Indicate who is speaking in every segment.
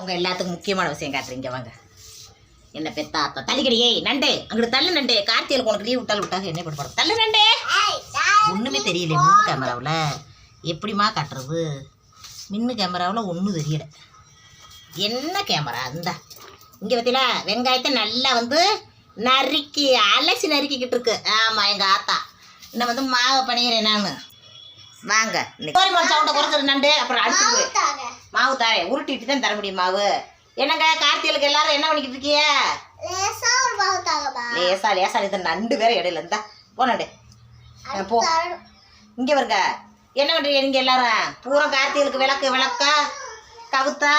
Speaker 1: உங்க எல்லாத்துக்கும் முக்கியமான விஷயம் காட்டுறீங்க வாங்க. என்ன பெத்தா அத்தா தள்ளிக்கடியே. நண்டே அங்கிட்டு தள்ளு நண்டே. கார்த்தியில் உனக்கு லீவ் விட்டால் விட்டாங்க என்ன பண்ண தள்ளு நண்டே. ஒண்ணுமே தெரியல மின்னு கேமராவில் எப்படிம்மா காட்டுறது? மின்னு கேமராவில் ஒன்றும் தெரியல. என்ன கேமரா அந்த இங்கே பார்த்தீங்களா வெங்காயத்தை நல்லா வந்து நறுக்கி அலசி நறுக்கிக்கிட்டு இருக்கு. ஆமாம் எங்கள் ஆத்தா. இன்னும் வந்து மாவை பணிகிறேன் நான். வாங்க. கோரி சவுண்டை குறைச்சிரு நண்டு. அப்புறம் அடிச்சுட்டு மாவு தாரேன் உருட்டிட்டு தான் தர முடியும் மாவு. என்னங்க கார்த்திகளுக்கு எல்லாரும் என்ன பண்ணிக்கிட்டு இருக்கிய லேசா லேசா இது நண்டு வேற இடையில. இருந்தா போ நண்டு. அஹ் போ. இங்க வருங்க. என்ன பண்றீங்க நீங்க எல்லாரும்? பூரா கார்த்திகளுக்கு விளக்கு விளக்கா? கவுத்தா?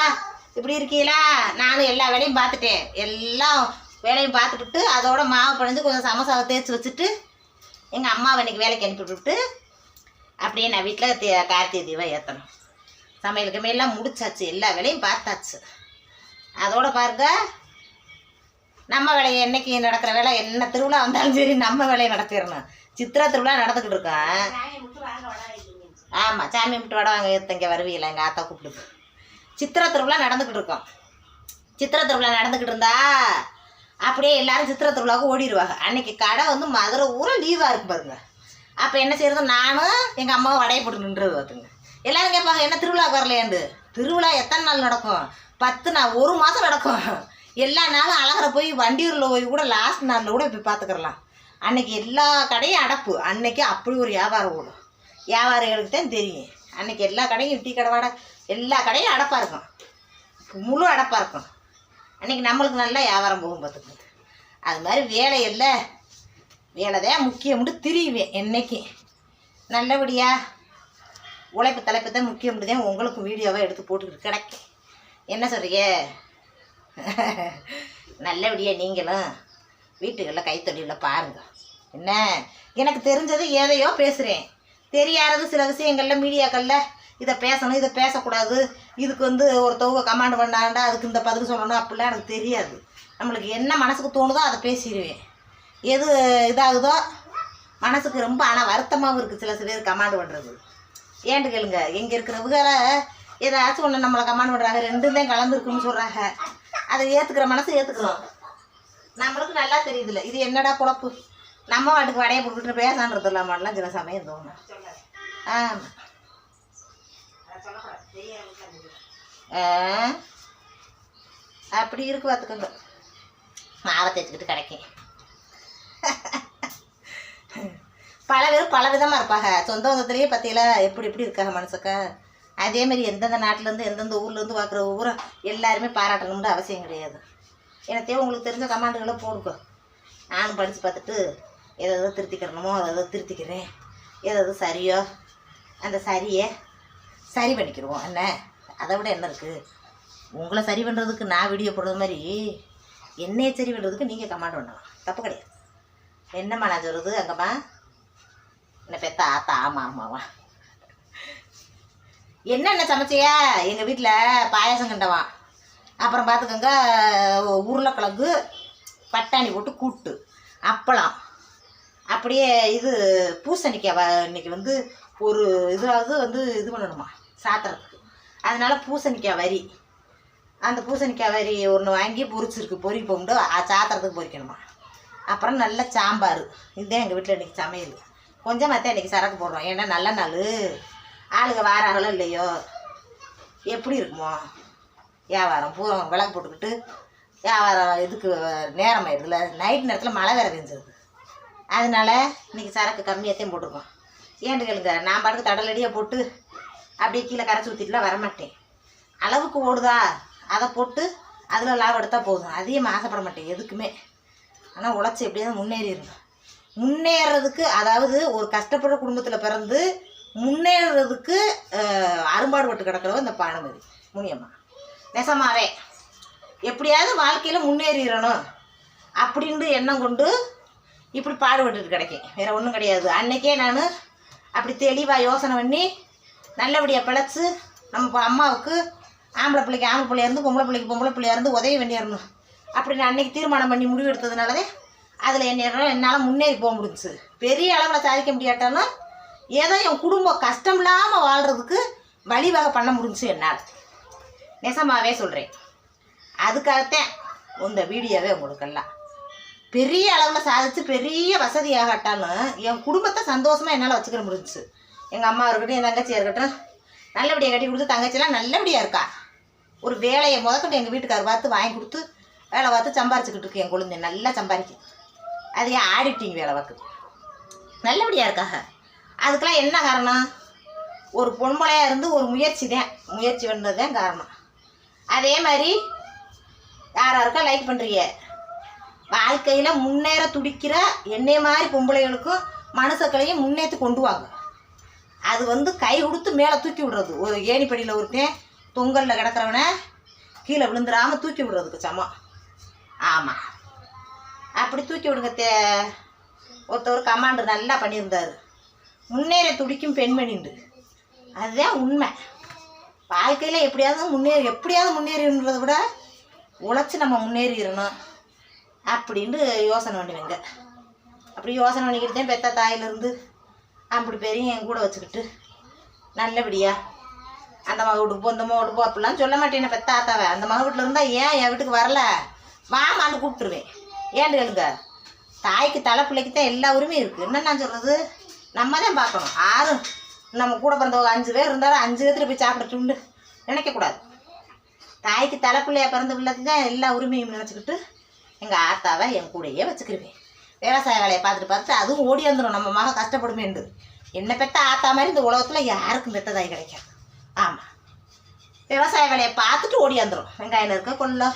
Speaker 1: இப்படி இருக்கீங்களா? நானும் எல்லா வேலையும் பார்த்துட்டேன். எல்லாம் வேலையும் பார்த்துட்டு அதோட மாவு பிணைஞ்சு கொஞ்சம் சமோசாவை தேய்ச்சி வச்சுட்டு எங்கள் அம்மாவை இன்னைக்கு வேலைக்கு அனுப்பி விட்டுட்டு அப்படியே நான் வீட்டில் கார்த்திகை தீபம் ஏற்றணும் சமையலுக்கு மேலாம் முடிச்சாச்சு. எல்லா வேலையும் பார்த்தாச்சு. அதோட பாருங்க நம்ம வேலையை என்னைக்கு நடக்கிற வேலை என்ன திருவிழா வந்தாலும் சரி நம்ம வேலையை நடத்திடணும். சித்திரா திருவிழா நடந்துக்கிட்டு இருக்கோம் ஆமாம் சாமி விட்டு வட வாங்க இங்கே வருவீங்களா? எங்கள் ஆத்தா கூப்பிடுது. சித்திர திருவிழா நடந்துக்கிட்டு இருக்கோம். சித்திரை திருவிழா நடந்துக்கிட்டு இருந்தா அப்படியே எல்லாரும் சித்திர திருவிழாவுக்கு ஓடிடுவாங்க. அன்னைக்கு கடை வந்து மதுரை ஊரா லீவாக இருக்கு பாருங்க. அப்போ என்ன செய்யறது? நானும் எங்கள் அம்மாவும் வடையை போட்டு நின்றுது பார்த்துங்க எல்லாரும் கேட்பாங்க என்ன திருவிழாவுக்கு வரலையாண்டு? திருவிழா எத்தனை நாள் நடக்கும்? பத்து நாள் ஒரு மாதம் நடக்கும். எல்லா நாளும் அழகரை போய் வண்டியூரில் போய் கூட லாஸ்ட் நாளில் கூட போய் பார்த்துக்கிறலாம் அன்னைக்கு எல்லா கடையும் அடப்பு. அன்னைக்கு அப்படி ஒரு வியாபாரம் ஓடும். வியாபாரிகளுக்கு தான் தெரியும். அன்னைக்கு எல்லா கடையும் டீ கடை வடை எல்லா கடையும் அடப்பாக இருக்கும். முழு அடப்பாக இருக்கும். அன்னைக்கு நம்மளுக்கு நல்லா வியாபாரம் போகும் பார்த்துக்கோங்க அது மாதிரி வேலை இல்லை. வேலை தான் முக்கியம்னு திரியுவேன் என்னைக்கு. நல்லபடியா உழைப்பு தலைப்பு தான் முக்கியம். தான் உங்களுக்கும் வீடியோவை எடுத்து போட்டுக்கிட்டு கிடைக்கும் என்ன சொல்கிறீங்க நல்லபடியா நீங்களும் வீட்டுகளில் கைத்தொழிலில் பாருங்க. என்ன? எனக்கு தெரிஞ்சது எதையோ பேசுகிறேன் தெரியாதது சில விஷயங்கள்ல மீடியாக்களில் இதை பேசணும் இதை பேசக்கூடாது. இதுக்கு வந்து ஒருத்தவங்க கமாண்ட் பண்ணாண்டா அதுக்கு இந்த பதில் சொல்லணும் அப்படிலாம் எனக்கு தெரியாது. நம்மளுக்கு என்ன மனசுக்கு தோணுதோ அதை பேசிடுவேன். எது இதாகுதோ மனசுக்கு ரொம்ப ஆனால் வருத்தமாகவும் இருக்குது சில சில பேர் கமாண்ட் பண்ணுறது ஏன்ட்டு கேளுங்க? இங்கே இருக்கிறவங்க ஏதாச்சும் ஒன்று நம்மளை கமாண்ட் பண்ணுறாங்க ரெண்டும் தான் கலந்துருக்குன்னு சொல்கிறாங்க அதை ஏற்றுக்கிற மனசு ஏற்றுக்கிறோம் நம்மளுக்கு நல்லா தெரியுதுல்ல. இது என்னடா குழப்பு? நம்ம வாட்டுக்கு வடையை போட்டுக்கிட்டு பேசான்றது இல்லாமலாம் சில சமயம் தோணும். ஆமாம் ஆ. அப்படி இருக்கு பார்த்துக்கோங்க. மாவை தேய்ச்சிக்கிட்டு கிடைக்கும். பல பேர் பல விதமாக இருப்பாங்க. சொந்த பந்தத்துலேயே பார்த்தீங்களா எப்படி எப்படி இருக்காங்க மனுஷக்கா? அதே மாதிரி எந்தெந்த நாட்டிலேருந்து எந்தெந்த ஊர்லேருந்து பார்க்குற ஊரை எல்லாருமே பாராட்டணும்னு அவசியம் கிடையாது. எனத்தையும் உங்களுக்கு தெரிஞ்ச கமாண்டுகளை போடுங்க. நானும் படித்து பார்த்துட்டு எதை எதை திருத்திக்கிறணுமோ அதை திருத்திக்கிறேன். எதாவது சரியோ அந்த சரியை சரி பண்ணிக்கிடுவோம். என்ன? அதை விட என்ன இருக்குது உங்களை சரி பண்ணுறதுக்கு நான் வீடியோ போடுறது மாதிரி என்னையை சரி பண்ணுறதுக்கு நீங்கள் கமாண்ட் பண்ணலாம். தப்பு கிடையாது. என்னம்மா நான் சொல்கிறது அங்கம்மா என்ன பெத்த ஆத்தா ஆமாம் ஆமாவா? என்னென்ன சமைச்சியா? எங்கள் வீட்டில் பாயசம் கண்டவான் அப்புறம் பார்த்துக்கோங்க உருளைக்கிழங்கு பட்டாணி போட்டு கூட்டு அப்பளம். அப்படியே இது பூசணிக்காய் வ- இன்னைக்கு வந்து ஒரு இதாவது வந்து இது பண்ணணுமா? சாத்துறதுக்கு அதனால் பூசணிக்காய் வரி. அந்த பூசணிக்காய் வரி ஒன்று வாங்கி பொரிச்சிருக்கு. பொறி போண்டு சாத்துறதுக்கு பொரிக்கணுமா? அப்புறம் நல்ல சாம்பார். இதுதான் எங்கள் வீட்டில் இன்றைக்கி சமையல். கொஞ்சம் தான் இன்றைக்கி சரக்கு போடுறோம். ஏன்னா நல்ல நாள். ஆளுங்க வாராங்களோ இல்லையோ? எப்படி இருக்குமோ? வியாபாரம் பூரா விளக்கு போட்டுக்கிட்டு வியாபாரம் இதுக்கு நேரம் ஆயிடுதுல நைட் நேரத்தில் மழை வேற பெஞ்சிருது அதனால இன்னைக்கு சரக்கு கம்மியாகத்தையும் போட்டிருக்கோம். ஏன்னு கேளுங்க நான் பாட்டுக்கு தடலடியாக போட்டு அப்படியே கீழே கரைச்சி ஊற்றிட்டுலாம் வரமாட்டேன். அளவுக்கு ஓடுதா? அதை போட்டு அதில் லாபம் எடுத்தால் போதும். அதிகமாக ஆசைப்பட மாட்டேன் எதுக்குமே. ஆனால் உழைச்சி எப்படியாவது முன்னேறிடணும். முன்னேறதுக்கு அதாவது ஒரு கஷ்டப்படுற குடும்பத்தில் பிறந்து முன்னேறதுக்கு அரும்பாடுபட்டு கிடக்கிறவ இந்த பானுமதி முனியம்மா. நெசமாவே எப்படியாவது வாழ்க்கையில் முன்னேறிடணும் அப்படின்ட்டு எண்ணம் கொண்டு இப்படி பாடுபட்டுட்டு கிடைக்கும் வேறு ஒன்றும் கிடையாது. அன்னைக்கே நான் அப்படி தெளிவாக யோசனை பண்ணி நல்லபடியாக பிழைச்சி நம்ம அம்மாவுக்கு ஆம்பளை பிள்ளைக்கு ஆம்பளை பிள்ளையா இருந்து பொம்பளை பிள்ளைக்கு பொம்பளை பிள்ளையா இருந்து உதவி பண்ணிடணும் அப்படி நான் அன்னைக்கு தீர்மானம் பண்ணி முடிவு எடுத்ததுனாலதே அதில் என்ன என்னால் முன்னேறி போக முடிஞ்சுச்சு பெரிய அளவில் சாதிக்க முடியாட்டாலும் ஏதோ என் குடும்பம் கஷ்டம் இல்லாமல் வாழ்கிறதுக்கு வழிவகை பண்ண முடிஞ்சுச்சு என்னால். நெசமாகவே சொல்கிறேன் அதுக்காகத்தான் இந்த வீடியோவே உங்களுக்கெல்லாம் பெரிய அளவில் சாதித்து பெரிய வசதியாகட்டாலும் என் குடும்பத்தை சந்தோஷமாக என்னால் வச்சுக்கிற முடிஞ்சுச்சு எங்கள் அம்மா இருக்கட்டும் என் தங்கச்சியாக இருக்கட்டும் நல்லபடியாக கட்டி கொடுத்து தங்கச்சிலாம் நல்லபடியாக இருக்கா? ஒரு வேலையை முதக்கொண்டு எங்கள் வீட்டுக்காரர் பார்த்து வாங்கி கொடுத்து வேலை பார்த்து சம்பாரிச்சுக்கிட்டு இருக்கு என் குழந்தை. நல்லா சம்பாதிக்கும். அது ஏன் ஆடிட்டிங் வேலை பார்க்குது. நல்லபடியாக இருக்காக அதுக்கெல்லாம் என்ன காரணம்? ஒரு பொன்மொழியாக இருந்து ஒரு முயற்சி தான். முயற்சி பண்ணது தான் காரணம். அதே மாதிரி யார் யாருக்கா லைக் பண்ணுறீங்க வாழ்க்கையில் முன்னேற துடிக்கிற என்னைய மாதிரி பொம்பளைகளுக்கும் மனுஷக்களையும் முன்னேற்றி கொண்டு வாங்க. அது வந்து கை கொடுத்து மேலே தூக்கி விடுறது. ஒரு ஏணிப்படியில் ஒருத்தன் தொங்கலில் கிடக்கிறவனை கீழே விழுந்துடாமல் தூக்கி விடுறதுக்கு சமம். ஆமாம் அப்படி தூக்கி விடுங்க தே. ஒருத்தவர் கமாண்டர் நல்லா பண்ணியிருந்தார். முன்னேற துடிக்கும் பெண்மணிண்டு. அதுதான் உண்மை. வாழ்க்கையில் எப்படியாவது முன்னேறி எப்படியாவது முன்னேறின்றதை விட உழைச்சி நம்ம முன்னேறிடணும் அப்படின்ட்டு யோசனை பண்ணுவேங்க அப்படி யோசனை பண்ணிக்கிட்டு தான் பெத்த தாயிலிருந்து அப்படி பெரிய என் கூட வச்சுக்கிட்டு நல்லபடியா அந்த மக வீட்டுக்கு போ இந்த மக வீட்டுக்கு போ அப்படிலாம் சொல்ல மாட்டேன். பெத்த ஆத்தாவை அந்த மக வீட்டில் இருந்தால் ஏன் என் வீட்டுக்கு வரல? வாமான்னு கூப்பிட்டுருவேன். ஏன்னு கேளுங்க தாய்க்கு தலை பிள்ளைக்கு தான் எல்லா உரிமையும் இருக்குது என்ன நான் சொல்கிறது நம்ம தான் பார்க்கணும். யாரும் நம்ம கூட பிறந்தவங்க அஞ்சு பேர் இருந்தாலும் அஞ்சு பேர்த்துல போய் சாப்பிடட்டுண்டு நினைக்கக்கூடாது தாய்க்கு தலை பிள்ளையாக பிறந்த பிள்ளைக்கு தான் எல்லா உரிமையும் நினச்சிக்கிட்டு எங்கள் ஆத்தாவை என் கூடயே வச்சுக்கிருவேன். விவசாய வேலையை பார்த்துட்டு பார்த்துட்டு அதுவும் ஓடி வந்துடும் நம்ம மக கஷ்டப்படுமேண்டு என்ன பெத்த ஆத்தா மாதிரி இந்த உலகத்தில் யாருக்கும் பெத்த கிடைக்காது. ஆமாம் விவசாய வேலையை பார்த்துட்டு ஓடி வந்துடும் வெங்காயம் இருக்க கொள்ளை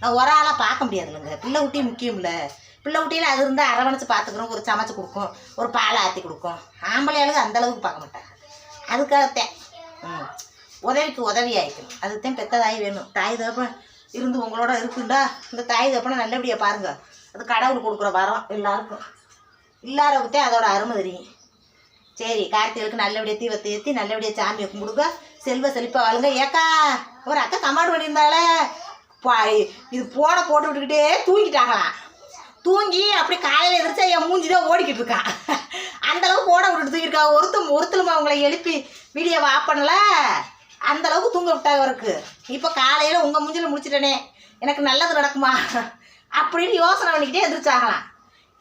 Speaker 1: நான் ஒரு ஆளாக பார்க்க முடியாதுல்லங்க பிள்ளை குட்டி முக்கியம்ல. பிள்ளை ஊட்டியில் அது இருந்தால் அரவணைச்சு பார்த்துக்கிறோம் ஒரு சமைச்சு கொடுக்கும் ஒரு பாலை ஆற்றி கொடுக்கும். ஆம்பளை ஆளுங்க அந்த அளவுக்கு பார்க்க மாட்டாங்க. அதுக்காகத்தான். ம். உதவிக்கு உதவி ஆயிக்கணும். அதுதான் பெத்த தாய் வேணும். தாய் தகப்பன் இருந்து உங்களோட இருக்குண்டா. இந்த தாய் தகப்பனை நல்லபடியாக பாருங்கள் அது கடவுள் கொடுக்குற வரம் எல்லாருக்கும். இல்லாதவங்கத்தே அதோட அருமை தெரியும். சரி கார்த்திகளுக்கு நல்லபடியாக தீவத்தை ஏற்றி நல்லபடியாக சாமியை கும்பிடுங்க. செல்வ செழிப்பாக வாழுங்க. ஏக்கா ஒரு அக்கா கமாடு பண்ணியிருந்தாலே இது போட போட்டு விட்டுக்கிட்டே தூங்கிட்டாங்களாம் தூங்கி அப்படி காலையில் எதிர்த்தா என் மூஞ்சி தான் ஓடிக்கிட்டு இருக்கான் அந்த அளவுக்கு ஓட விட்டுட்டு தூங்கியிருக்கா. ஒருத்தம் ஒருத்தலுமா அவங்கள எழுப்பி வீடியோவை ஆஃப் பண்ணல. அந்தளவுக்கு தூங்க விட்டாங்க அவருக்கு. இப்போ காலையில் உங்கள் மூஞ்சில் முடிச்சிட்டனே. எனக்கு நல்லது நடக்குமா? அப்படின்னு யோசனை பண்ணிக்கிட்டே எதிர்த்தாங்களாம்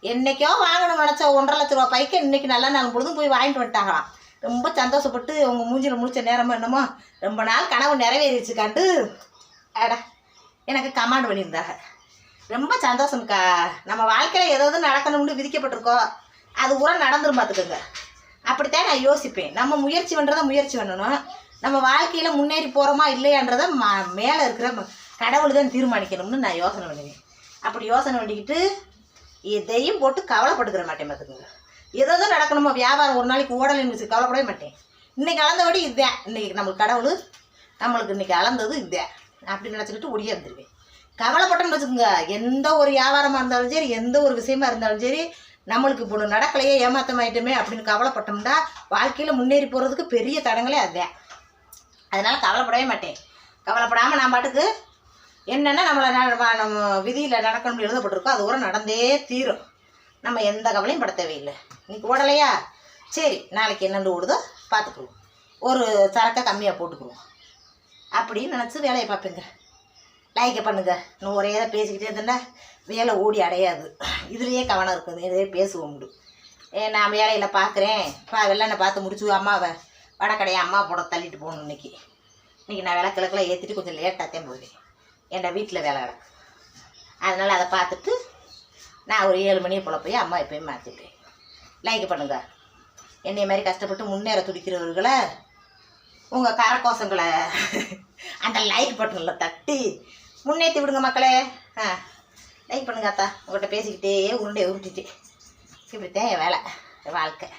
Speaker 1: என்னைக்கோ வாங்கணும் நினச்ச ஒன்றரை லட்ச ரூபா பைக்கு இன்னைக்கு நல்லா நாள் பொழுதும் போய் வாங்கிட்டு வந்துட்டாங்களாம். ரொம்ப சந்தோஷப்பட்டு உங்கள் மூஞ்சியில் முடிச்ச நேரமோ என்னமோ ரொம்ப நாள் கனவு நிறைவேறிடுச்சுக்காண்டு அடா. எனக்கு கமாண்ட் பண்ணியிருந்தாங்க. ரொம்ப சந்தோஷம்க்கா நம்ம வாழ்க்கையில் ஏதாவது நடக்கணும்னு விதிக்கப்பட்டிருக்கோ அது கூட நடந்துரும் பார்த்துக்கோங்க. அப்படித்தான் நான் யோசிப்பேன். நம்ம முயற்சி பண்ணுறத முயற்சி பண்ணணும். நம்ம வாழ்க்கையில் முன்னேறி போகிறோமா இல்லையான்றதை ம மேலே இருக்கிற கடவுள் தான் தீர்மானிக்கணும்னு நான் யோசனை பண்ணுவேன். அப்படி யோசனை பண்ணிக்கிட்டு எதையும் போட்டு கவலைப்பட்டுக்கிற மாட்டேன் பார்த்துக்கோங்க. ஏதோ நடக்கணுமா? வியாபாரம் ஒரு நாளைக்கு ஓடலைன்னு வச்சு கவலைப்படவே மாட்டேன். இன்றைக்கி அளந்தபடி இதுதான் இன்றைக்கி நம்மளுக்கு கடவுள் நம்மளுக்கு இன்றைக்கி அளந்தது இதுதான் அப்படி நினச்சிக்கிட்டு ஒடியே இருந்துருவேன். கவலைப்பட்டோம்னு வச்சுக்கோங்க. எந்த ஒரு வியாபாரமாக இருந்தாலும் சரி எந்த ஒரு விஷயமா இருந்தாலும் சரி நம்மளுக்கு இப்போ ஒண்ணு நடக்கலையே ஏமாத்தமாயிட்டோமே அப்படின்னு கவலைப்பட்டோம்னா வாழ்க்கையில் முன்னேறி போகிறதுக்கு பெரிய தடங்களே அதுதான். அதனால் கவலைப்படவே மாட்டேன். கவலைப்படாமல் நான் பாட்டுக்கு என்னென்ன நம்மளை ந- நம்ம விதியில் நடக்கணும்னு எழுதப்பட்டிருக்கோ அது ஒரு நடந்தே தீரும். நம்ம எந்த கவலையும் பட தேவையில்லை. இன்னைக்கு ஓடலையா? சரி நாளைக்கு என்னென்னு ஓடுதோ பார்த்துக்குருவோம் ஒரு சரக்கை கம்மியாக போட்டுக்குருவோம் அப்படின்னு நினச்சி வேலையை பார்ப்பேங்க. லைக்கை பண்ணுங்க. இன்னும் ஒரே இதை பேசிக்கிட்டே இருந்தேன்னா வேலை ஓடி அடையாது. இதுலேயே கவனம் இருக்குது. இதுலேயே பேசுவோம் உண்டு ஏ நான் வேலையில் பார்க்குறேன். பா வெள்ளனை பார்த்து முடிச்சு அம்மாவை. வடக்கடையை அம்மா போட தள்ளிட்டு போகணும் இன்றைக்கி இன்றைக்கி நான் விளக்கிழக்கெல்லாம் ஏற்றிட்டு கொஞ்சம் லேட்டாக தான் போவேன் என் வீட்டில் வேலை கிடக்கு. அதனால் அதை பார்த்துட்டு நான் ஒரு ஏழு மணியை போல் போய் அம்மா எப்பயும் மாற்றிட்டேன் லைக் பண்ணுங்க. என்னைய மாதிரி கஷ்டப்பட்டு முன்னேற துடிக்கிறவர்களை உங்கள் கரக்கோசங்களை அந்த லைக் பட்டனில் தட்டி முன்னேற்றி விடுங்க மக்களே. ஆ லைக் பண்ணுங்க அத்தா. உங்கள்கிட்ட பேசிக்கிட்டே உருண்டை உருட்டிட்டு. இப்படித்தான் என் வேலை வாழ்க்கை.